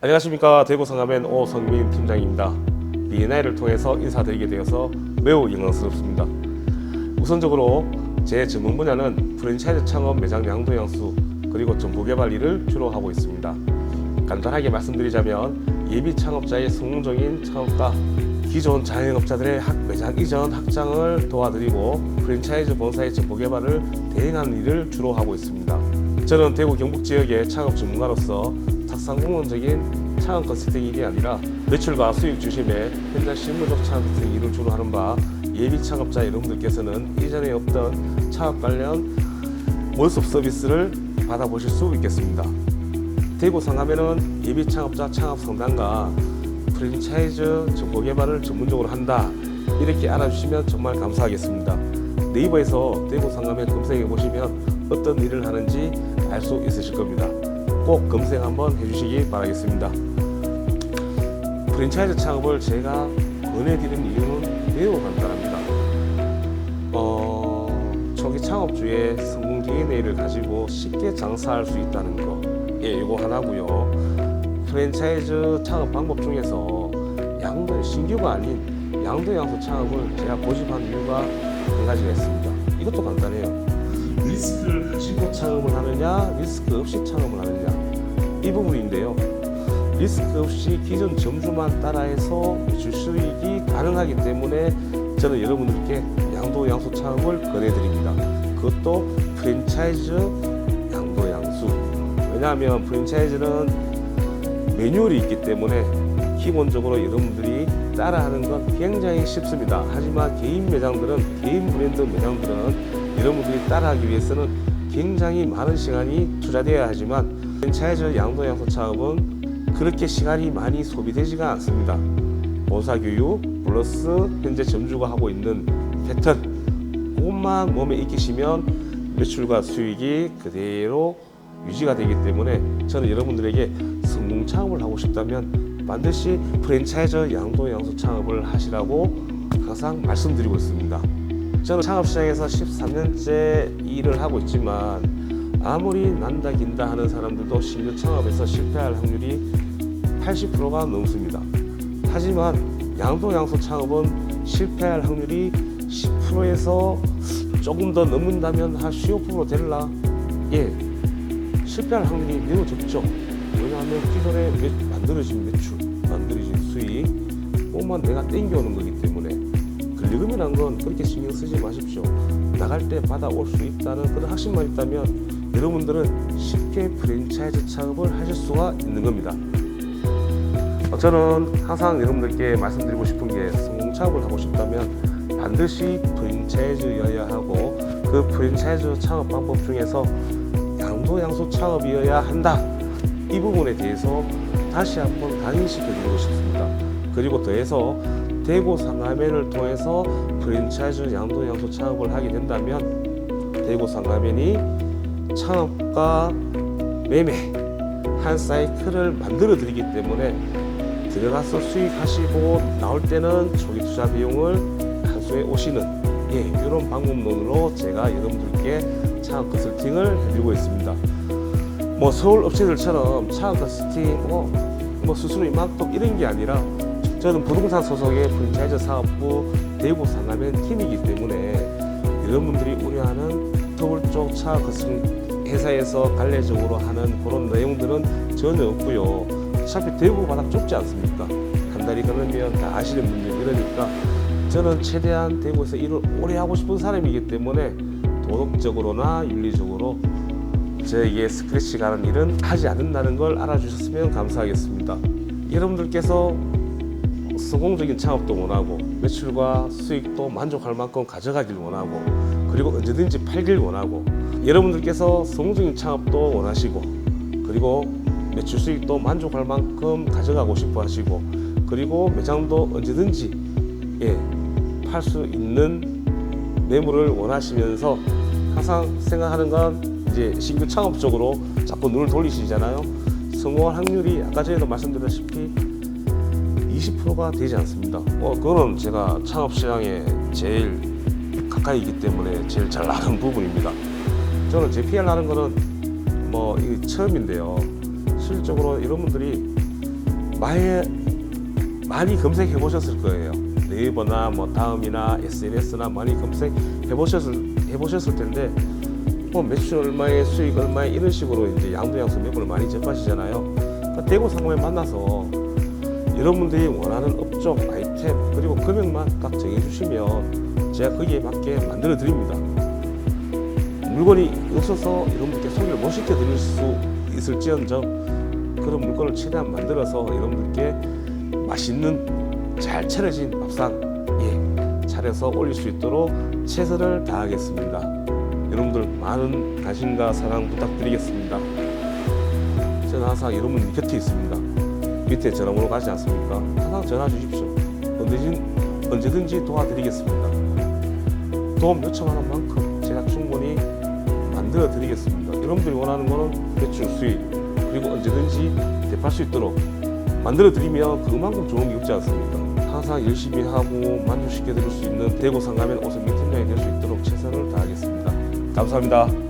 안녕하십니까 대구 상가맨 오성민 팀장입니다. BNI를 통해서 인사드리게 되어서 매우 영광스럽습니다. 우선적으로 제 전문 분야는 프랜차이즈 창업 매장 양도 양수 그리고 정보 개발 일을 주로 하고 있습니다. 간단하게 말씀드리자면 예비 창업자의 성공적인 창업과 기존 자영업자들의 학 매장 이전 확장을 도와드리고 프랜차이즈 본사의 정보 개발을 대행하는 일을 주로 하고 있습니다. 저는 대구 경북 지역의 창업 전문가로서 탁상공원적인 창업 컨설팅 일이 아니라 매출과 수익 중심의 현장 실무적 창업 컨설팅 일을 주로 하는 바 예비 창업자 여러분들께서는 이전에 없던 창업 관련 원스톱 서비스를 받아보실 수 있겠습니다. 대구 상암에는 예비 창업자 창업 상담과 프랜차이즈 정보 개발을 전문적으로 한다. 이렇게 알아주시면 정말 감사하겠습니다. 네이버에서 대구 상암에 검색해 보시면 어떤 일을 하는지 알 수 있으실 겁니다. 꼭 검색 한번 해주시기 바라겠습니다. 프랜차이즈 창업을 제가 권해드리는 이유는 매우 간단합니다. 어, 초기 창업주의 성공 DNA를 가지고 쉽게 장사할 수 있다는 거, 예, 이거 하나고요. 프랜차이즈 창업 방법 중에서 양도 신규가 아닌 양도 양수 창업을 제가 고집한 이유가 한 가지가 있습니다. 이것도 간단해요. 리스크를 가지고 창업을 하느냐, 리스크 없이 창업을 하느냐 이 부분인데요. 리스크 없이 기존 점주만 따라해서 매출 수익이 가능하기 때문에 저는 여러분들께 양도 양수 창업을 권해드립니다. 그것도 프랜차이즈 양도 양수. 왜냐하면 프랜차이즈는 매뉴얼이 있기 때문에 기본적으로 여러분들이 따라하는 건 굉장히 쉽습니다. 하지만 개인 매장들은 개인 브랜드 매장들은 여러분들이 따라하기 위해서는 굉장히 많은 시간이 투자되어야 하지만 프랜차이즈 양도 양수 창업은 그렇게 시간이 많이 소비되지가 않습니다. 본사 교육 플러스 현재 점주가 하고 있는 패턴 그것만 몸에 익히시면 매출과 수익이 그대로 유지가 되기 때문에 저는 여러분들에게 성공 창업을 하고 싶다면 반드시 프랜차이즈 양도 양수 창업을 하시라고 항상 말씀드리고 있습니다. 저는 창업 시장에서 13년째 일을 하고 있지만 아무리 난다 긴다 하는 사람들도 신규 창업에서 실패할 확률이 80%가 넘습니다. 하지만 양도 양수 창업은 실패할 확률이 10%에서 조금 더 넘는다면 한 15% 될라? 예, 실패할 확률이 매우 적죠. 왜냐하면 기존에 매- 만들어진 매출, 만들어진 수익, 그것만 내가 땡겨오는 거기 때문에 권리금이란 건 그렇게 신경 쓰지 마십시오. 나갈 때 받아올 수 있다는 그런 확신만 있다면 여러분들은 쉽게 프랜차이즈 창업을 하실 수가 있는 겁니다. 어, 저는 항상 여러분들께 말씀드리고 싶은 게 성공 창업을 하고 싶다면 반드시 프랜차이즈여야 하고 그 프랜차이즈 창업 방법 중에서 양수 창업이어야 한다. 이 부분에 대해서 다시 한번 강의시켜 드리고 싶습니다. 그리고 더해서 대구 상가면을 통해서 프랜차이즈 양도 양수 창업을 하게 된다면 대구 상가면이 창업과 매매 한 사이클을 만들어 드리기 때문에 들어가서 수익하시고 나올 때는 초기 투자 비용을 한수에 오시는 예, 이런 방법론으로 제가 여러분들께 창업 컨설팅을 해드리고 있습니다. 뭐 서울 업체들처럼 창업 컨설팅 뭐, 뭐 수수료 이만큼 이런 게 아니라 저는 부동산 소속의 프랜차이즈 사업부 대구 상가면 팀이기 때문에 여러분들이 우려하는 서울 쪽 창업 컨설팅 회사에서 관례적으로 하는 그런 내용들은 전혀 없고요. 어차피 대구 바닥 좁지 않습니까? 한 달이 걸으면 다 아시는 분들 이러니까 저는 최대한 대구에서 일을 오래 하고 싶은 사람이기 때문에 도덕적으로나 윤리적으로 저에게 스크래치 가는 일은 하지 않는다는 걸 알아주셨으면 감사하겠습니다. 여러분들께서 성공적인 창업도 원하고 매출과 수익도 만족할 만큼 가져가길 원하고 그리고 언제든지 팔길 원하고 여러분들께서 성공적인 창업도 원하시고 그리고 매출 수익도 만족할 만큼 가져가고 싶어 하시고 그리고 매장도 언제든지 예, 팔 수 있는 매물을 원하시면서 항상 생각하는 건 이제 신규 창업 쪽으로 자꾸 눈을 돌리시잖아요. 성공할 확률이 아까 전에도 말씀드렸다시피 20%가 되지 않습니다. 어, 그거는 제가 창업 시장에 제일 가까이기 때문에 제일 잘 아는 부분입니다. 저는 JPL 하는 거는 뭐 이게 처음인데요. 실질적으로 이런 분들이 많이 많이 검색해 보셨을 거예요. 네이버나 뭐 다음이나 SNS나 많이 검색해 보셨을 해 보셨을 텐데 뭐 매출 얼마에 수익 얼마에 이런 식으로 이제 양도양수 매물을 많이 접하시잖아요. 그러니까 대구 상공에 만나서 여러분들이 원하는 업종 아이템 그리고 금액만 딱 정해주시면 제가 거기에 맞게 만들어 드립니다. 물건이 없어서 여러분들께 소개를 못 시켜 드릴 수 있을지언정 그런 물건을 최대한 만들어서 여러분들께 맛있는 잘 차려진 밥상 예 차려서 올릴 수 있도록 최선을 다하겠습니다. 여러분들 많은 관심과 사랑 부탁드리겠습니다. 저는 항상 여러분 곁에 있습니다. 밑에 전화번호 가지 않습니까? 항상 전화 주십시오. 언제든, 언제든지 도와드리겠습니다. 도움 요청하는 만큼 제가 충분히 만들어 드리겠습니다. 여러분들이 원하는 거는 매출 수익 그리고 언제든지 대팔 수 있도록 만들어 드리면 그만큼 좋은 게 없지 않습니까? 항상 열심히 하고 만족시켜 드릴 수 있는 대구 상가면 오선미 팀장이 될 수 있도록 최선을 다하겠습니다. 감사합니다.